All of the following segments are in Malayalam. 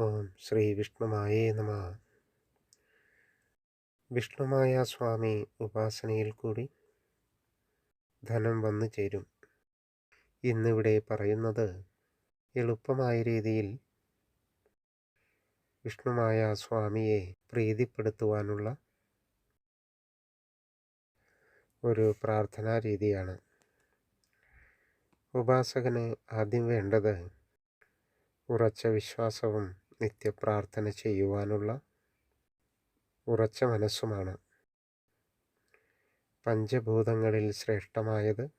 ഓം ശ്രീ വിഷ്ണുമായേ നമ. വിഷ്ണുമായ സ്വാമി ഉപാസനയിൽ കൂടി ധനം വന്നു ചേരും. ഇന്നിവിടെ പറയുന്നത് എളുപ്പമായ രീതിയിൽ വിഷ്ണുമായ സ്വാമിയെ പ്രീതിപ്പെടുത്തുവാനുള്ള ഒരു പ്രാർത്ഥനാ രീതിയാണ്. ഉപാസകന് ആദ്യം വേണ്ടത് ഉറച്ച വിശ്വാസവും നിത്യപ്രാർത്ഥന ചെയ്യുവാനുള്ള ഉറച്ച മനസ്സുമാണ്. പഞ്ചഭൂതങ്ങളിൽ ശ്രേഷ്ഠമായത്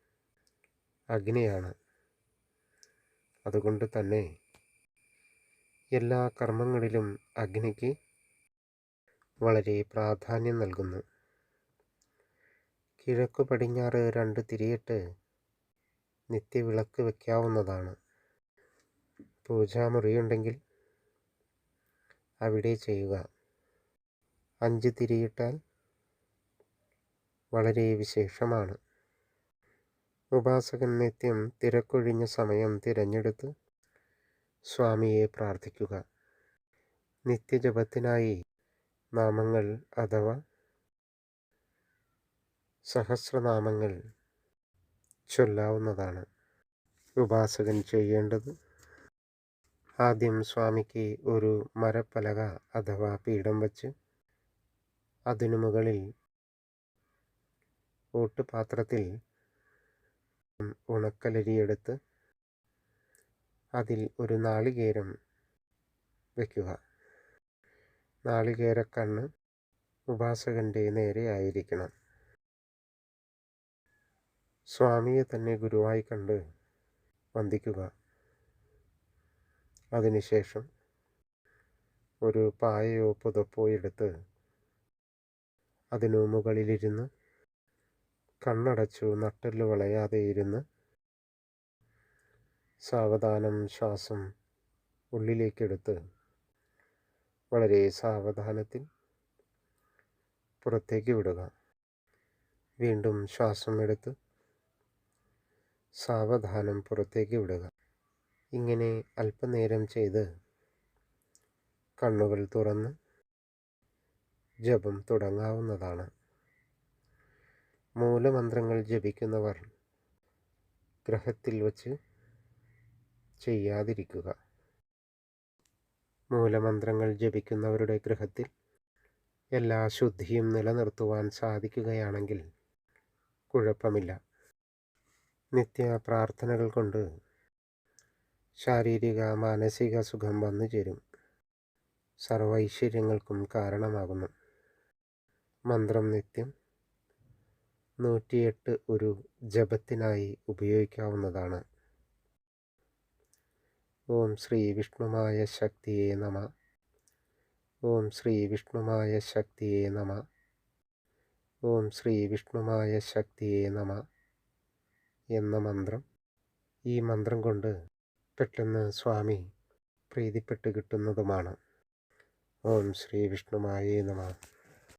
അഗ്നിയാണ്. അതുകൊണ്ട് തന്നെ എല്ലാ കർമ്മങ്ങളിലും അഗ്നിക്ക് വളരെ പ്രാധാന്യം നൽകുന്നു. കിഴക്കു പടിഞ്ഞാറ് രണ്ട് തിരിയിട്ട് നിത്യവിളക്ക് വയ്ക്കാവുന്നതാണ് പൂജാമുറിയുണ്ടെങ്കിൽ അവിടെ ചെയ്യുക. അഞ്ച് തിരിയിട്ടാൽ വളരെ വിശേഷമാണ്. ഉപാസകൻ നിത്യം തിരക്കൊഴിഞ്ഞ സമയം തിരഞ്ഞെടുത്ത് സ്വാമിയെ പ്രാർത്ഥിക്കുക. നിത്യജപത്തിനായി നാമങ്ങൾ അഥവാ സഹസ്രനാമങ്ങൾ ചൊല്ലാവുന്നതാണ്. ഉപാസകൻ ചെയ്യേണ്ടത് ആദ്യം സ്വാമിക്ക് ഒരു മരപ്പലക അഥവാ പീഠം വച്ച് അതിനു മുകളിൽ ഓട്ടുപാത്രത്തിൽ ഉണക്കലരിയെടുത്ത് അതിൽ ഒരു നാളികേരം വയ്ക്കുക നാളികേരക്കണ്ണ് ഉപാസകന്റെ നേരെ ആയിരിക്കണം. സ്വാമിയെ തന്നെ ഗുരുവായി കണ്ട് വന്ദിക്കുക. അതിനുശേഷം ഒരു പായയോ പുതപ്പോ എടുത്ത് അതിനു മുകളിലിരുന്ന് കണ്ണടച്ചു നട്ടൽ വളയാതെ ഇരുന്ന് സാവധാനം ശ്വാസം ഉള്ളിലേക്കെടുത്ത് വളരെ സാവധാനത്തിൽ പുറത്തേക്ക് വിടുക. വീണ്ടും ശ്വാസം എടുത്ത് സാവധാനം പുറത്തേക്ക് വിടുക. ഇങ്ങനെ അല്പനേരം ചെയ്ത് കണ്ണുകൾ തുറന്ന് ജപം തുടങ്ങാവുന്നതാണ്. മൂലമന്ത്രങ്ങൾ ജപിക്കുന്നവർ ഗ്രഹത്തിൽ വച്ച് ചെയ്യാതിരിക്കുക. മൂലമന്ത്രങ്ങൾ ജപിക്കുന്നവരുടെ ഗ്രഹത്തിൽ എല്ലാ ശുദ്ധിയും നിലനിർത്തുവാൻ സാധിക്കുകയാണെങ്കിൽ കുഴപ്പമില്ല. നിത്യ പ്രാർത്ഥനകൾ കൊണ്ട് ശാരീരിക മാനസിക സുഖം വന്നു ചേരും. സർവ ഐശ്വര്യങ്ങൾക്കും കാരണമാകുന്നു. മന്ത്രം നിത്യം നൂറ്റിയെട്ട് ഒരു ജപത്തിനായി ഉപയോഗിക്കാവുന്നതാണ്. ഓം ശ്രീ വിഷ്ണുമായ ശക്തിയെ നമ. ഓം ശ്രീ വിഷ്ണുമായ ശക്തിയെ നമ. ഓം ശ്രീ വിഷ്ണുമായ ശക്തിയെ നമ. എന്ന മന്ത്രം ഈ മന്ത്രം കൊണ്ട് പെട്ടെന്ന് സ്വാമി പ്രീതിപ്പെട്ട് കിട്ടുന്നതുമാണ്. ഓം ശ്രീ വിഷ്ണുമായേ നമ.